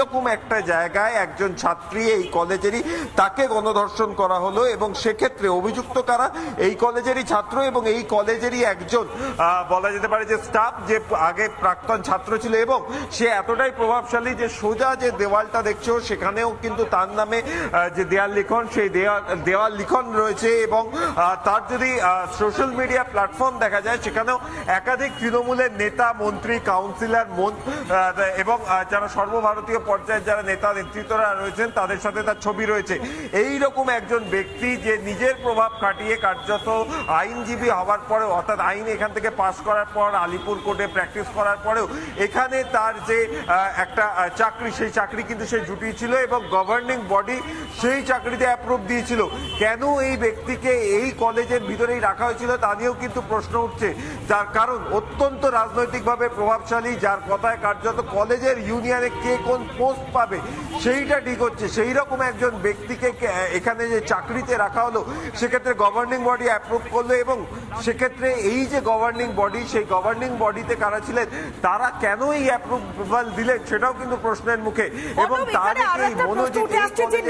রকম একটা জায়গায় একজন ছাত্রী এই কলেজেরই, তাকে গণধর্ষণ করা হলো এবং সেক্ষেত্রে অভিযুক্ত কারা? এই কলেজেরই ছাত্র এবং এই কলেজেরই একজন বলা যেতে পারে যে স্টাফ যে আগে প্রাক্তন ছাত্র ছিল এবং সে এতটাই প্রভাবশালী যে সোজা যে দেওয়ালটা দেখছ, সেখানেও কিন্তু তার নামে যে দেয়াল লিখন, সেই দেওয়াল লিখন রয়েছে এবং তার যদি সোশ্যাল মিডিয়া প্ল্যাটফর্ম দেখা যায়, সেখানেও একাধিক তৃণমূলের নেতা, মন্ত্রী কাউন্সিলর এবং যারা সর্বভারতীয় পর্যায়ের যারা নেতা নেতৃত্বরা রয়েছেন, তাদের সাথে তার ছবি রয়েছে। এই রকম একজন ব্যক্তি যে নিজের প্রভাব কাটিয়ে কার্যত আইনজীবী হওয়ার পরেও, অর্থাৎ আইন এখান থেকে পাশ করার পর, আলিপুর কোর্টে প্র্যাকটিস করার পরেও, এখানে তার যে একটা চাকরি, সেই চাকরি কিন্তু সে জুটিয়েছিল এবং গভর্নিং বডি সেই চাকরিতে অ্যাপ্রুভ দিয়েছিল। কেন এই ব্যক্তিকে এই কলেজের ভিতরেই রাখা হয়েছিল তা নিয়েও কিন্তু প্রশ্ন উঠছে। যার কারণ অত্যন্ত রাজনৈতিকভাবে প্রভাবশালী, যার কথায় কার্যত কলেজের ইউনিয়নে কে কোন পোস্ট পাবে সেইটা ঠিক হচ্ছে। সেই রকম একজন ব্যক্তিকে এখানে যে চাকরিতে রাখা হলো সেক্ষেত্রে গভর্নিং বডি অ্যাপ্রুভ করল এবং সেক্ষেত্রে এই যে গভর্নিং বডি সেই গভর্নিং বডিতে কারা ছিলেন তারা কেন এই অ্যাপ্রুভাল দিলেন সেটাও কিন্তু প্রশ্নের মুখে। এবং তার এই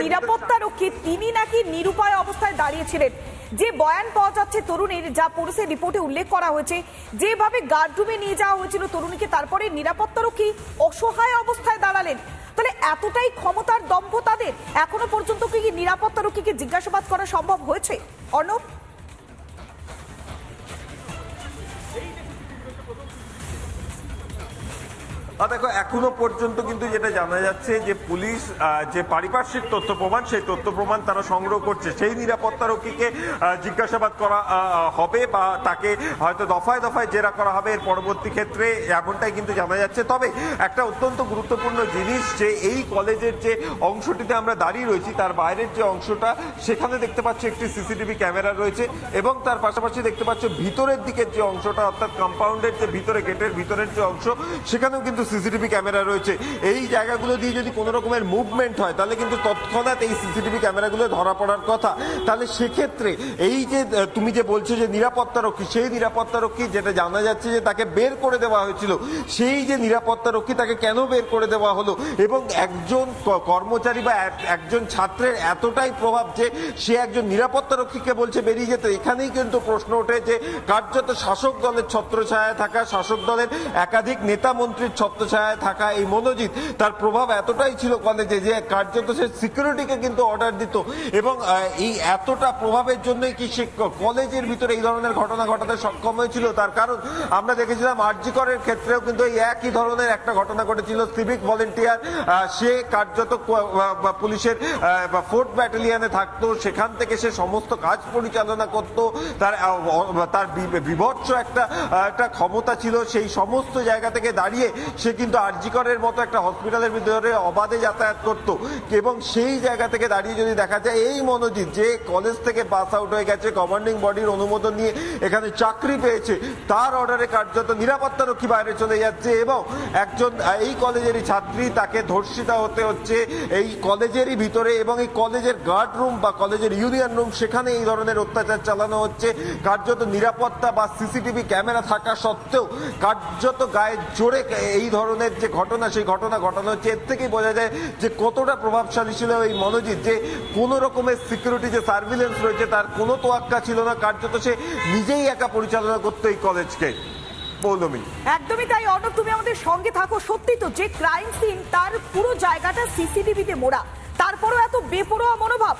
নিরাপত্তা রক্ষী তিনি নাকি নিরুপায় অবস্থায় দাঁড়িয়েছিলেন? যে বয়ান পাওয়া যাচ্ছে তরুণীর, যা পুলিশের রিপোর্টে উল্লেখ করা হয়েছে, যেভাবে গার্ডরুমে নিয়ে যাওয়া হয়েছিল তরুণীকে, তারপরে নিরাপত্তা রক্ষী অসহায় অবস্থায় দাঁড়ালেন। তাহলে এতটাই ক্ষমতার দম্ভ তাদের? এখনও পর্যন্ত কি নিরাপত্তা রক্ষীকে জিজ্ঞাসাবাদ করা সম্ভব হয়েছে? অর্ণব? দেখো, এখনও পর্যন্ত কিন্তু যেটা জানা যাচ্ছে যে পুলিশ যে পারিপার্শ্বিক তথ্য প্রমাণ, সেই তথ্য প্রমাণ তারা সংগ্রহ করছে। সেই নিরাপত্তা রক্ষীকে জিজ্ঞাসাবাদ করা হবে বা তাকে হয়তো দফায় দফায় জেরা করা হবে এর পরবর্তী ক্ষেত্রে এমনটাই কিন্তু জানা যাচ্ছে। তবে একটা অত্যন্ত গুরুত্বপূর্ণ জিনিস যে এই কলেজের যে অংশটিতে আমরা দাঁড়িয়ে রয়েছি, তার বাইরের যে অংশটা, সেখানে দেখতে পাচ্ছি একটি সিসিটিভি ক্যামেরা রয়েছে এবং তার পাশাপাশি দেখতে পাচ্ছ ভিতরের দিকের যে অংশটা, অর্থাৎ কম্পাউন্ডের যে ভিতরে গেটের ভিতরের যে অংশ, সেখানেও কিন্তু সিসিটিভি ক্যামেরা রয়েছে। এই জায়গাগুলো দিয়ে যদি কোনো রকমের মুভমেন্ট হয়, তাহলে কিন্তু তৎক্ষণাৎ এই সিসিটিভি ক্যামেরাগুলো ধরা পড়ার কথা। তাহলে সেক্ষেত্রে এই যে তুমি যে বলছো যে নিরাপত্তা রক্ষী, সেই নিরাপত্তা রক্ষী যেটা জানা যাচ্ছে যে তাকে বের করে দেওয়া হয়েছিল, সেই যে নিরাপত্তারক্ষী তাকে কেন বের করে দেওয়া হলো? এবং একজন কর্মচারী বা এক- একজন ছাত্রের এতটাই প্রভাব যে সে একজন নিরাপত্তারক্ষীকে বলছে বেরিয়ে যেত। এখানেই কিন্তু প্রশ্ন ওঠে যে কার্যত শাসক দলের ছত্রছায়ায় থাকা শাসক দলের একাধিক নেতা মন্ত্রীর ছত্রছায়ায় থাকা এই মনোজিৎ, তার প্রভাব এতটাই ছিল কলেজে যে কার্যত সে সিকিউরিটিকে কিন্তু অর্ডার দিত। এবং এই এতটা প্রভাবের জন্যই কি সে কলেজের ভিতরে এই ধরনের ঘটনা ঘটাতে সক্ষম হয়েছিল? তার কারণ আমরা দেখেছিলাম আরজিকরের ক্ষেত্রেও কিন্তু এই একই ধরনের একটা ঘটনা ঘটেছিল। সিভিক ভলেন্টিয়ার সে কার্যত পুলিশের ফোর্থ ব্যাটালিয়নে থাকতো। সেখান থেকে সে সমস্ত কাজ পরিচালনা করত। তার তার বিভৎস একটা একটা ক্ষমতা ছিল। সেই সমস্ত জায়গা থেকে দাঁড়িয়ে সে কিন্তু আরজিকরের মতো একটা হসপিটালের ভিতরে অবাধে যাতায়াত করত। এবং সেই জায়গা থেকে দাঁড়িয়ে যদি দেখা যায়, এই মনোজিৎ যে কলেজ থেকে পাস আউট হয়ে গেছে গভর্নিং বডির অনুমোদন নিয়ে এখানে চাকরি পেয়েছে, তার অর্ডারে কার্যত নিরাপত্তারক্ষী বাইরে চলে যাচ্ছে এবং একজন, এই কলেজেরই ছাত্রী তাকে ধর্ষিতা হতে হচ্ছে এই কলেজেরই ভিতরে এবং এই কলেজের গার্ড রুম বা কলেজের ইউনিয়ন রুম সেখানে এই ধরনের অত্যাচার চালানো হচ্ছে। কার্যত নিরাপত্তা বা সিসিটিভি ক্যামেরা থাকা সত্ত্বেও কার্যত গায়ে জোরে এই ধরনের যে ঘটনা, সেই ঘটনা ঘটানো হচ্ছে, এর থেকেই বোঝা যায় যে কতটা প্রভাবশালী ছিল এই মনোজিৎ, যে কোনো রকমের সিকিউরিটি যে সার্ভিলেন্স রয়েছে, তার কোনো তোয়াক্কা ছিল না। কার্যত সে নিজেই একা পরিচালনা করতো এই কলেজকে একদমই তাই, অর্ণব, তুমি আমাদের সঙ্গে থাকো। সত্যি তো, যে ক্রাইম সিন তার পুরো জায়গাটা সিসিটিভিতে মোড়া। তারপরও এত বেপরোয়া মনোভাব।